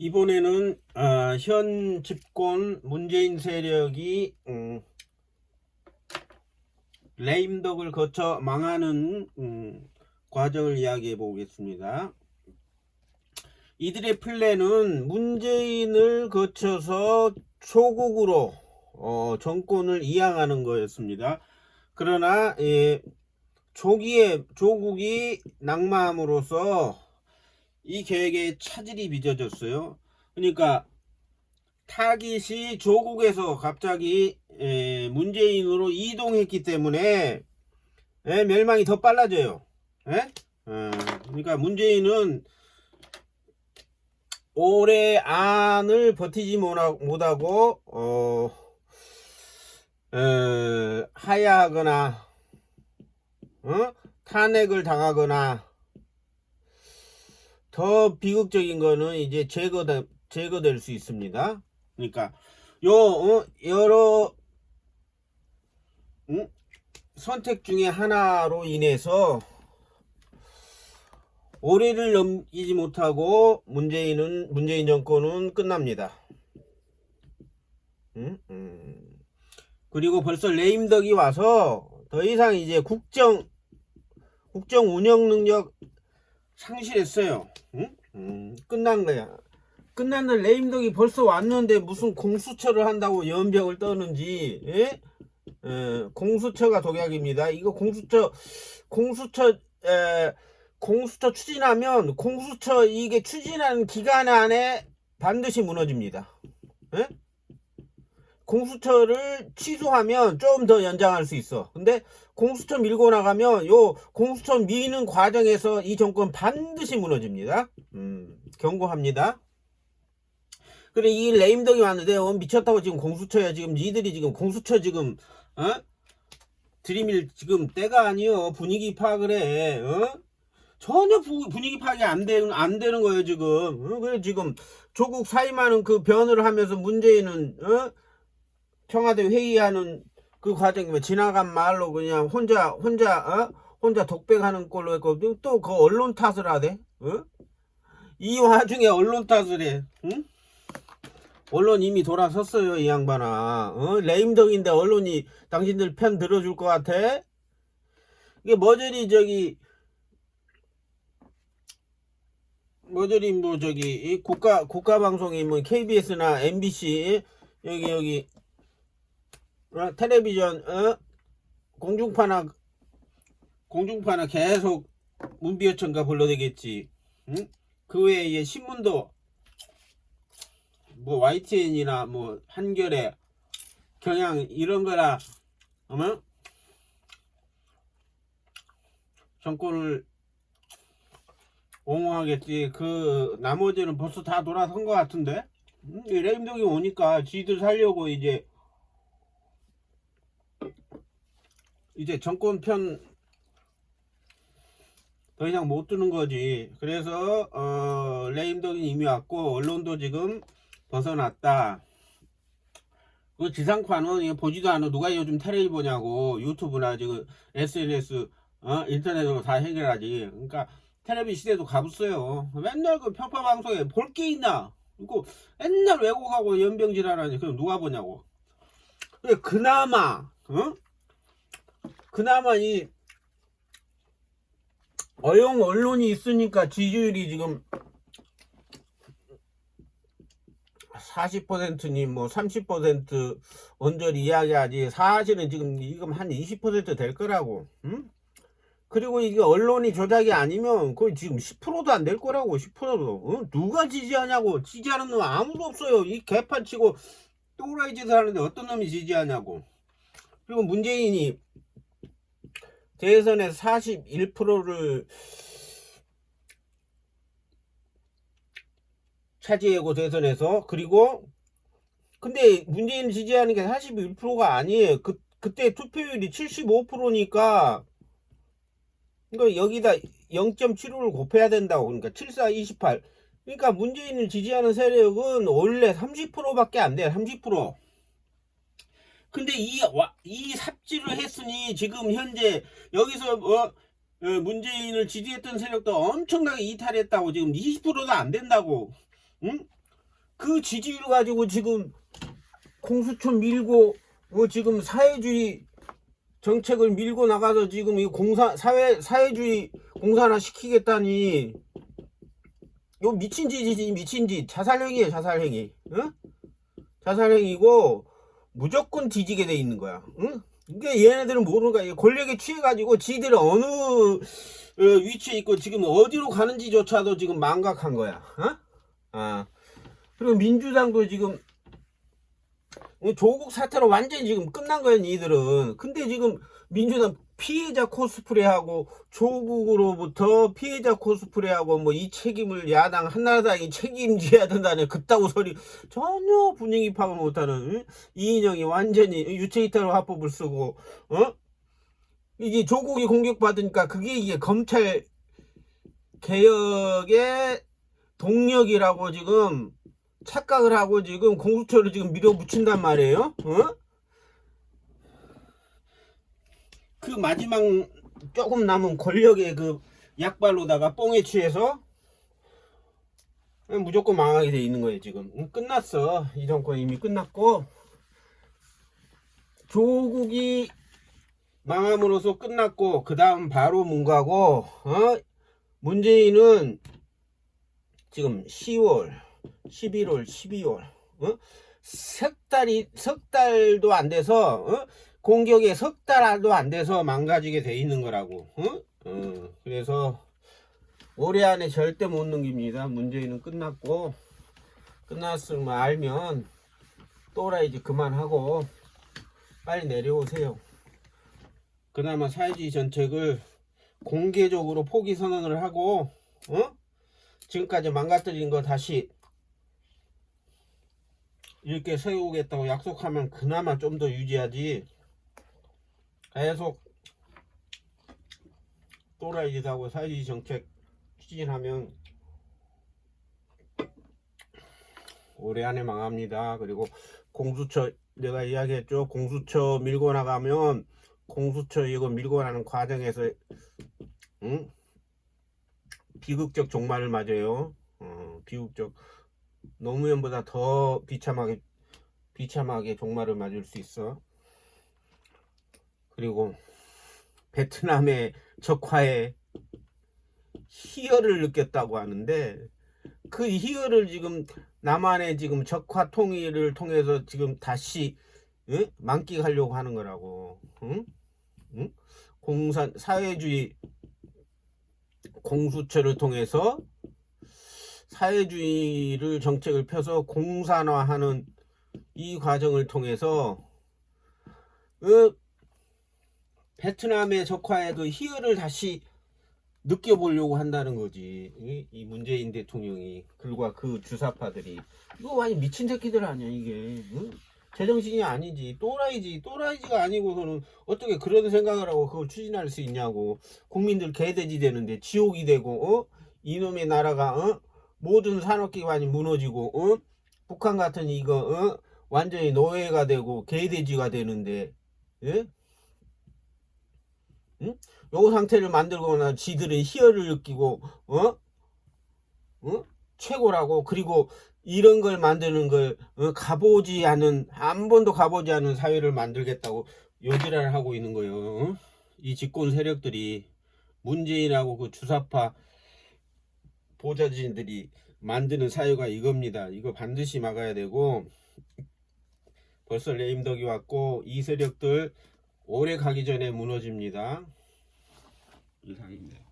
이번에는 어, 현 집권 문재인 세력이 음, 레임덕을 거쳐 망하는 음, 과정을 이야기해 보겠습니다. 이들의 플랜은 문재인을 거쳐서 조국으로 어, 정권을 이양하는 거였습니다. 그러나 예, 조기에 조국이 낙마함으로써 이 계획에 차질이 빚어졌어요. 그러니까 타깃이 조국에서 갑자기 에, 문재인으로 이동했기 때문에 에, 멸망이 더 빨라져요. 에? 어, 그러니까 문재인은 올해 안을 버티지 못하- 못하고 어, 어, 하야하거나 어? 탄핵을 당하거나 더 비극적인 거는 이제 제거돼, 제거될 수 있습니다. 그러니까 요 어, 여러 음? 선택 중에 하나로 인해서 올해를 넘기지 못하고 문재인은 문재인 정권은 끝납니다. 음? 음. 그리고 벌써 레임덕이 와서 더 이상 이제 국정 국정 운영 능력 상실했어요. 응? 음, 끝난 거야. 끝났는 레임덕이 벌써 왔는데 무슨 공수처를 한다고 연병을 떠는지, 예? 에, 공수처가 독약입니다. 이거 공수처, 공수처, 에, 공수처 추진하면 공수처 이게 추진하는 기간 안에 반드시 무너집니다. 예? 공수처를 취소하면 좀 더 연장할 수 있어. 근데 공수처 밀고 나가면 요 공수처 미는 과정에서 이 정권 반드시 무너집니다. 음, 경고합니다. 그래 이 레임덕이 왔는데 어, 미쳤다고 지금 공수처야 지금 니들이 지금 공수처 지금 어? 드림일 지금 때가 아니요 분위기 파악을 해. 어? 전혀 부- 분위기 파악이 안 되는 안 되는 거예요 지금. 어? 그래 지금 조국 사임하는 그 변을 하면서 문재인은 어? 청와대 회의하는 그 과정이면 지나간 말로 그냥 혼자 혼자 어? 혼자 독백하는 꼴로 했고 또 그 언론 탓을 하대. 어? 이 와중에 언론 탓을 해. 응? 언론 이미 돌아섰어요 이 양반아. 어? 레임덕인데 언론이 당신들 편 들어줄 것 같아? 이게 머저리 저기 머저리 뭐 저기 이 국가 국가 방송이 뭐 KBS나 MBC 여기 여기 어, 텔레비전 어? 공중파나 공중파나 계속 문비어천가 불러대겠지. 응? 그 외에 신문도 뭐 YTN이나 뭐 한겨레 경향 이런 거라 어머 정권을 옹호하겠지. 그 나머지는 벌써 다 돌아선 것 같은데. 음, 이 레임덕이 오니까 지들 살려고 이제 이제 정권 편 더 이상 못 두는 거지. 그래서 어, 레임덕이 이미 왔고 언론도 지금 벗어났다. 그 지상파는 보지도 않아. 누가 요즘 텔레비 보냐고 유튜브나 지금 SNS 어? 인터넷으로 다 해결하지. 그러니까 텔레비 시대도 가봤어요. 맨날 그 편파 방송에 볼 게 있나? 이거 맨날 왜곡하고 연병질 하라니 그럼 누가 보냐고. 그나마 어? 그나마 이 어용 언론이 있으니까 지지율이 지금 40%니 뭐 30% 언저리 이야기하지. 사실은 지금 지금 한 20%될 거라고 응? 그리고 이게 언론이 조작이 아니면 거의 지금 10%도 안 될 거라고 10%도. 응? 누가 지지하냐고. 지지하는 놈 아무도 없어요. 이 개판 치고 또라이 짓을 하는데 어떤 놈이 지지하냐고. 그리고 문재인이 대선에서 41%를 차지하고 대선에서 그리고 근데 문재인 지지하는 게 41%가 아니에요. 그 그때 투표율이 75%니까 이거 여기다 0.75를 곱해야 된다고 그러니까 74, 28. 그러니까 문재인을 지지하는 세력은 원래 30%밖에 안 돼요. 30%. 근데 이, 와- 이 삽질을 했으니 지금 현재 여기서 어, 어, 문재인을 지지했던 세력도 엄청나게 이탈했다고 지금 20%도 안 된다고. 응? 그 지지율 가지고 지금 공수처 밀고 뭐 지금 사회주의 정책을 밀고 나가서 지금 이 공사 사회 사회주의 공산화 시키겠다니 요 미친 짓이지 미친 짓 자살행위에 자살행위 응? 자살행위고 무조건 뒤지게 돼 있는 거야 응? 이게 얘네들은 모르는 거야 이 권력에 취해가지고 지들이 어느 어, 위치에 있고 지금 어디로 가는지조차도 지금 망각한 거야 어? 아 그리고 민주당도 지금 조국 사태로 완전히 지금 끝난 거야 니들은 근데 지금 민주당 피해자 코스프레하고 조국으로부터 피해자 코스프레하고 뭐 이 책임을 야당 한나라당이 책임져야 된다는 그따구 소리 전혀 분위기 파악을 못하는 응? 이인영이 완전히 유체이탈 화법을 쓰고 어 이게 조국이 공격받으니까 그게 이게 검찰 개혁의 동력이라고 지금 착각을 하고 지금 공수처를 지금 밀어붙인단 말이에요. 어? 그 마지막 조금 남은 권력의 그 약발로다가 뽕에 취해서 무조건 망하게 돼 있는 거예요 지금 응, 끝났어 이 정권 이미 끝났고 조국이 망함으로써 끝났고 그 다음 바로 문가고 어? 문재인은 지금 10월 11월 12월 어? 석 달이 석 달도 안 돼서 어? 공격에 석 달도 안 돼서 망가지게 돼 있는 거라고. 어? 어, 그래서 올해 안에 절대 못 넘깁니다. 문재인은 끝났고 끝났음을 알면 또라 이제 그만하고 빨리 내려오세요. 그나마 사회주의 정책을 공개적으로 포기 선언을 하고 어? 지금까지 망가뜨린 거 다시 이렇게 세우겠다고 약속하면 그나마 좀 더 유지하지 계속 또라이 짓하고 사회주의 정책 추진하면 올해 안에 망합니다. 그리고 공수처 내가 이야기했죠. 공수처 밀고 나가면 공수처 이거 밀고 나는 과정에서 응? 비극적 종말을 맞아요. 어, 비극적 노무현보다 더 비참하게 비참하게 종말을 맞을 수 있어. 그리고 베트남의 적화에 희열을 느꼈다고 하는데 그 희열을 지금 남한의 지금 적화 통일을 통해서 지금 다시 응? 만끽하려고 하는 거라고. 응? 응? 공산 사회주의 공수처를 통해서 사회주의를 정책을 펴서 공산화하는 이 과정을 통해서 어, 베트남의 적화에도 희열을 다시 느껴보려고 한다는 거지. 이, 이 문재인 대통령이 그리고 그 주사파들이 이거 완전 미친 새끼들 아니야 이게. 응? 제정신이 아니지 또라이지 또라이지가 아니고서는 어떻게 그런 생각을 하고 그걸 추진할 수 있냐고 국민들 개돼지 되는데 지옥이 되고 어 이놈의 나라가 어 모든 산업기관이 무너지고 어 북한 같은 이거 어 완전히 노예가 되고 개돼지가 되는데 예? 응? 요 상태를 만들거나 지들은 희열을 느끼고 어? 어? 최고라고 그리고 이런 걸 만드는 걸 어, 가보지 않은 한 번도 가보지 않은 사회를 만들겠다고 요지랄 하고 있는 거예요. 어? 이 집권 세력들이 문재인하고 그 주사파 보좌진들이 만드는 사회가 이겁니다. 이거 반드시 막아야 되고 벌써 레임덕이 왔고 이 세력들 오래 가기 전에 무너집니다. 이상입니다.